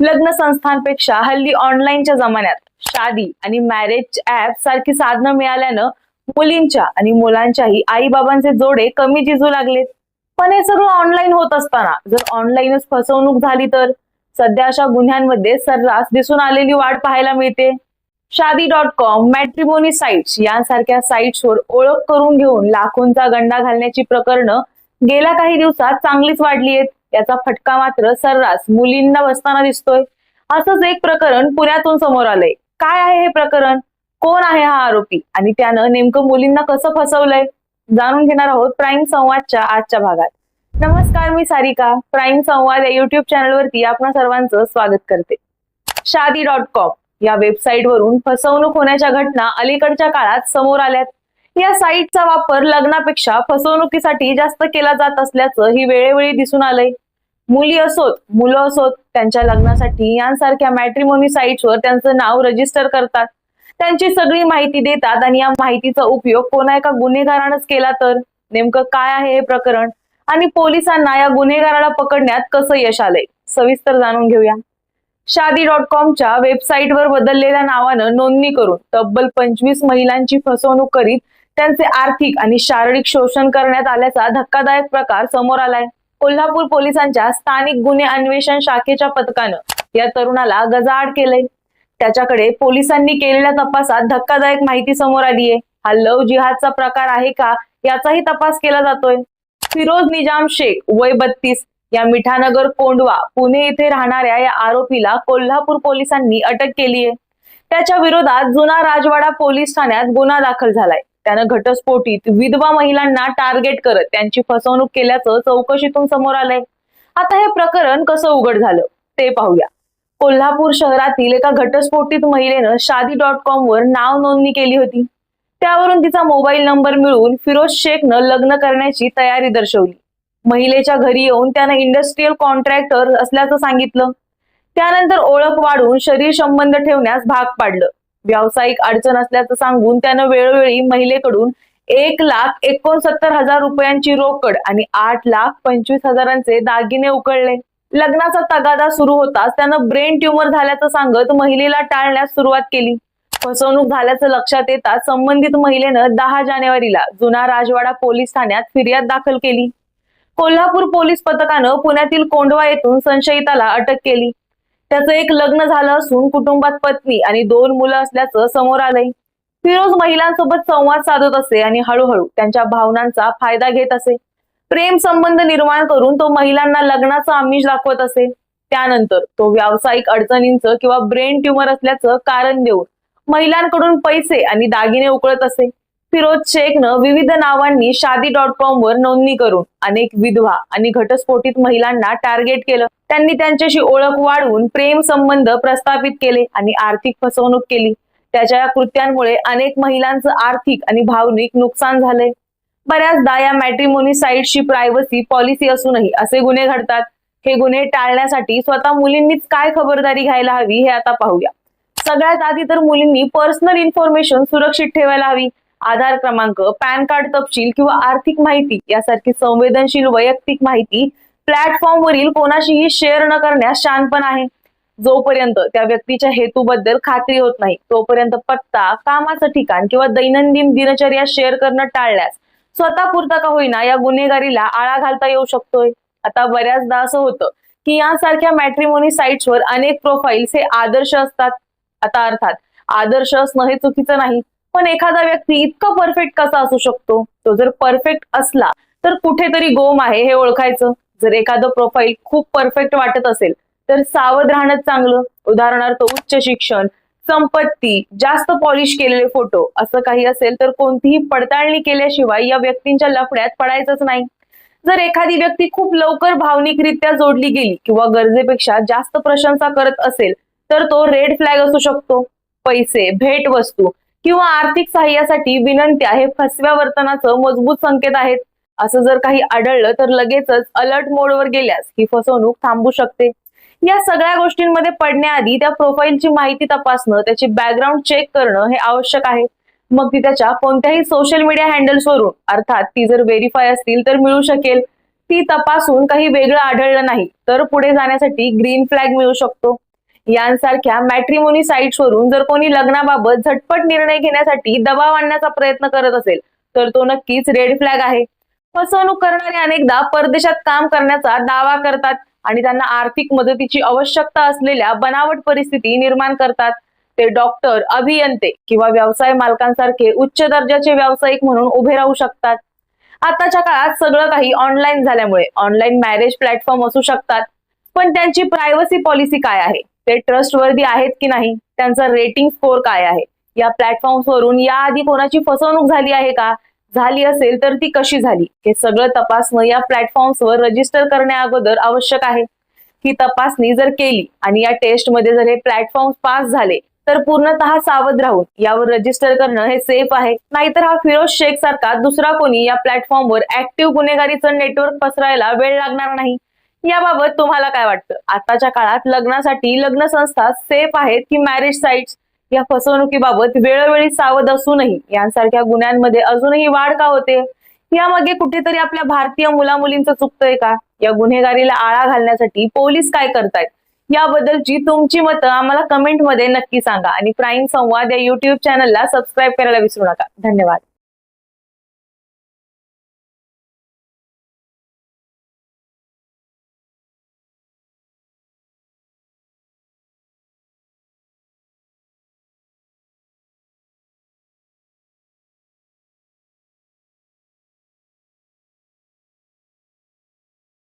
लग्न संस्थांपेक्षा हल्ली ऑनलाईनच्या जमान्यात शादी आणि मॅरेज ऍप सारखी साधनं मिळाल्यानं मुलींच्या आणि मुलांच्याही आई बाबांचे जोडे कमी जिजू लागलेत. पण हे सगळं ऑनलाईन होत असताना जर ऑनलाईनच फसवणूक झाली तर? सध्या अशा गुन्ह्यांमध्ये सर्रास दिसून आलेली वाढ पाहायला मिळते. Shaadi dot com matrimony sites यांसारख्या साईट्सवर ओळख करून घेऊन लाखोंचा गंडा घालण्याची प्रकरणं गेल्या काही दिवसात चांगलीच वाढली आहेत. याचा फटका मात्र सर्रास मुलींना बसताना दिसतोय. असंच एक प्रकरण पुण्यातून समोर आलंय. काय आहे हे प्रकरण? कोण आहे हा आरोपी? आणि त्यानं नेमकं मुलींना कसं फसवलंय? जाणून घेणार आहोत प्राईम संवादच्या आजच्या भागात. नमस्कार मी सारिका. प्राईम संवाद या युट्यूब चॅनलवरती आपण सर्वांचं स्वागत करते. शादी डॉट कॉम या वेबसाईट वरून फसवणूक होण्याच्या घटना अलीकडच्या काळात समोर आल्यात. या साईटचा वापर लग्नापेक्षा फसवणुकीसाठी जास्त केला जात असल्याचं ही वेळोवेळी दिसून आलंय. मुली असोत मुलं असोत त्यांच्या लग्नासाठी यांसारख्या मॅट्रिमोनी साईट्सवर त्यांचं नाव रजिस्टर करतात. त्यांची सगळी माहिती देतात आणि या माहितीचा उपयोग कोणा एका गुन्हेगारानंच केला तर? नेमकं काय आहे हे प्रकरण? आणि पोलिसांना या गुन्हेगाराला पकडण्यात कसं यश आलंय? सविस्तर जाणून घेऊया. शादी डॉट कॉमच्या वेबसाईटवर बदललेल्या नावानं नोंदणी करून तब्बल पंचवीस महिलांची फसवणूक करीत त्यांचे आर्थिक आणि शारीरिक शोषण करण्यात आल्याचा धक्कादायक प्रकार समोर आलाय. कोल्हापूर पोलिसांच्या स्थानिक गुन्हे अन्वेषण शाखेच्या पथकानं या तरुणाला गजाआड केलंय. त्याच्याकडे पोलिसांनी केलेल्या तपासात धक्कादायक माहिती समोर आलीये हा लव जिहादचा प्रकार आहे का याचाही तपास केला जातोय. फिरोज निजाम शेख वय बत्तीस या मिठानगर कोंडवा पुणे येथे राहणाऱ्या या आरोपीला कोल्हापूर पोलिसांनी अटक केली आहे त्याच्या विरोधात जुना राजवाडा पोलीस ठाण्यात गुन्हा दाखल झालाय. त्यानं घटस्फोटीत विधवा महिलांना टार्गेट करत त्यांची फसवणूक केल्याचं चौकशीतून समोर आलंय. आता हे प्रकरण कसं उघड झालं ते पाहूया. कोल्हापूर शहरातील एका घटस्फोटीत महिलेनं शादी डॉट कॉम वर नाव नोंदणी केली होती. त्यावरून तिचा मोबाईल नंबर मिळवून फिरोज शेखनं लग्न करण्याची तयारी दर्शवली. महिलेच्या घरी येऊन त्यानं इंडस्ट्रीयल कॉन्ट्रॅक्टर असल्याचं सांगितलं. त्यानंतर ओळख वाढून शरीर संबंध ठेवण्यास भाग पाडलं. व्यावसायिक अडचण असल्याचं सांगून त्यानं वेळोवेळी महिलेकडून एक लाख एकोणसत्तर हजार रुपयांची रोकड आणि आठ लाख पंचवीस हजारांचे दागिने उकळले. लग्नाचा तगादा सुरू होताच त्यानं ब्रेन ट्युमर झाल्याचं सांगत महिलेला टाळण्यास सुरुवात केली. फसवणूक झाल्याचं लक्षात येताच संबंधित महिलेनं दहा जानेवारीला जुना राजवाडा पोलीस ठाण्यात फिर्याद दाखल केली. कोल्हापूर पोलीस पथकानं पुण्यातील कोंडवा येथून संशयिताला अटक केली. त्याचं एक लग्न झालं असून कुटुंबात पत्नी आणि दोन मुलं असल्याचं समोर आलंय. फिरोज महिलांसोबत संवाद साधत असे आणि हळूहळू त्यांच्या भावनांचा फायदा घेत असे. प्रेम संबंध निर्माण करून तो महिलांना लग्नाचं आमिष दाखवत असे. त्यानंतर तो व्यावसायिक अडचणींचं किंवा ब्रेन ट्युमर असल्याचं कारण देऊन महिलांकडून पैसे आणि दागिने उकळत असे. फिरोज शेखनं विविध नावांनी शादी डॉट कॉम वर नोंदणी करून अनेक विधवा आणि घटस्फोटित महिलांना टार्गेट केलं. त्यांनी त्यांच्याशी ओळख वाढवून प्रेम संबंध प्रस्थापित केले आणि आर्थिक फसवणूक केली. त्याच्या या कृत्यांमुळे अनेक महिलांचं आर्थिक आणि भावनिक नुकसान झालंय. बऱ्याचदा या मॅट्रिमोनी साईटची प्रायव्हसी पॉलिसी असूनही असे गुन्हे घडतात. हे गुन्हे टाळण्यासाठी स्वतः मुलींनीच काय खबरदारी घ्यायला हवी हे आता पाहूया. सगळ्यात आधी तर मुलींनी पर्सनल इन्फॉर्मेशन सुरक्षित ठेवायला हवी. आधार क्रमांक पॅन कार्ड तपशील किंवा आर्थिक माहिती यासारखी संवेदनशील वैयक्तिक माहिती प्लॅटफॉर्मवरील कोणाशीही शेअर न करण्यास शानपण आहे. जोपर्यंत त्या व्यक्तीच्या हेतूबद्दल खात्री होत नाही तोपर्यंत पत्ता कामाचं ठिकाण किंवा दैनंदिन दिनचर्या शेअर करणं टाळल्यास स्वतः पुरता का होईना या गुन्हेगारीला आळा घालता येऊ शकतोय. आता बऱ्याचदा असं होतं की यासारख्या मॅट्रिमोनी साईट्सवर अनेक प्रोफाईल्स हे आदर्श असतात. आता अर्थात आदर्श असणं हे चुकीचं नाही. पण एखादा व्यक्ती इतका परफेक्ट कसा असू शकतो? तो जर परफेक्ट असला तर कुठेतरी गोम आहे हे ओळखायचं. जर एखादं प्रोफाईल खूप परफेक्ट वाटत असेल तर सावध राहणं चांगलं. उदाहरणार्थ उच्च शिक्षण संपत्ती जास्त पॉलिश केलेले फोटो असं काही असेल तर कोणतीही पडताळणी केल्याशिवाय या व्यक्तींच्या लफड्यात पडायचंच नाही. जर एखादी व्यक्ती खूप लवकर भावनिकरित्या जोडली गेली किंवा गरजेपेक्षा जास्त प्रशंसा करत असेल तर तो रेड फ्लॅग असू शकतो. पैसे भेट वस्तू किंवा आर्थिक सहाय्यासाठी विनंत्या हे फसव्या वर्तनाचं मजबूत संकेत आहेत. असं जर काही आढळलं तर लगेचच अलर्ट मोडवर गेल्यास ही फसवणूक थांबू शकते. या सगळ्या गोष्टींमध्ये पडण्याआधी त्या प्रोफाईलची माहिती तपासणं त्याची बॅकग्राऊंड चेक करणं हे आवश्यक आहे. मग ती त्याच्या कोणत्याही सोशल मीडिया हँडल्सवरून अर्थात ती जर व्हेरीफाय असतील तर मिळू शकेल. ती तपासून काही वेगळं आढळलं नाही तर पुढे जाण्यासाठी ग्रीन फ्लॅग मिळू शकतो. यांसारख्या मॅट्रिमोनी साईट्सवरून जर कोणी लग्नाबाबत झटपट निर्णय घेण्यासाठी दबाव आणण्याचा प्रयत्न करत असेल तर तो नक्कीच रेड फ्लॅग आहे. फसवणूक करणारे अनेकदा परदेशात काम करण्याचा दावा करतात आणि त्यांना आर्थिक मदतीची आवश्यकता असलेल्या बनावट परिस्थिती निर्माण करतात. ते डॉक्टर अभियंते किंवा व्यवसाय मालकांसारखे उच्च दर्जाचे व्यावसायिक म्हणून उभे राहू शकतात. आताच्या काळात सगळं काही ऑनलाईन झाल्यामुळे ऑनलाईन मॅरेज प्लॅटफॉर्म असू शकतात. पण त्यांची प्रायव्हसी पॉलिसी काय आहे? ते ट्रस्टवर्दी आहेत की नाही त्यांचा रेटिंग स्कोर काय आहे? या प्लॅटफॉर्म्स वरून याआधी कोणाची फसवणूक झाली आहे का? झाली असेल तर ती कशी झाली? हे सगळं तपासणं या प्लॅटफॉर्म्सवर रजिस्टर करण्या अगोदर आवश्यक आहे. ही तपासणी जर केली आणि या टेस्टमध्ये जर हे प्लॅटफॉर्म पास झाले तर पूर्णतः सावध राहून यावर रजिस्टर करणं हे सेफ आहे. नाहीतर हा फिरोज शेख सारखा दुसरा कोणी या प्लॅटफॉर्मवर ऍक्टिव्ह गुन्हेगारीचं नेटवर्क पसरायला वेळ लागणार नाही. याबाबत तुम्हाला काय वाटतं? आताच्या काळात लग्नासाठी लग्न संस्था सेफ आहेत की मॅरेज साईट्स या फसवणुकीबाबत वेळोवेळी सावध असूनही यांसारख्या गुन्ह्यांमध्ये अजूनही वाढ का होते? यामागे कुठेतरी आपल्या भारतीय मुला मुलींचं चुकतंय का? या गुन्हेगारीला आळा घालण्यासाठी पोलीस काय करतायत? याबद्दलची तुमची मतं आम्हाला कमेंटमध्ये नक्की सांगा आणि प्राईम संवाद या युट्यूब चॅनलला सबस्क्राईब करायला विसरू नका. धन्यवाद.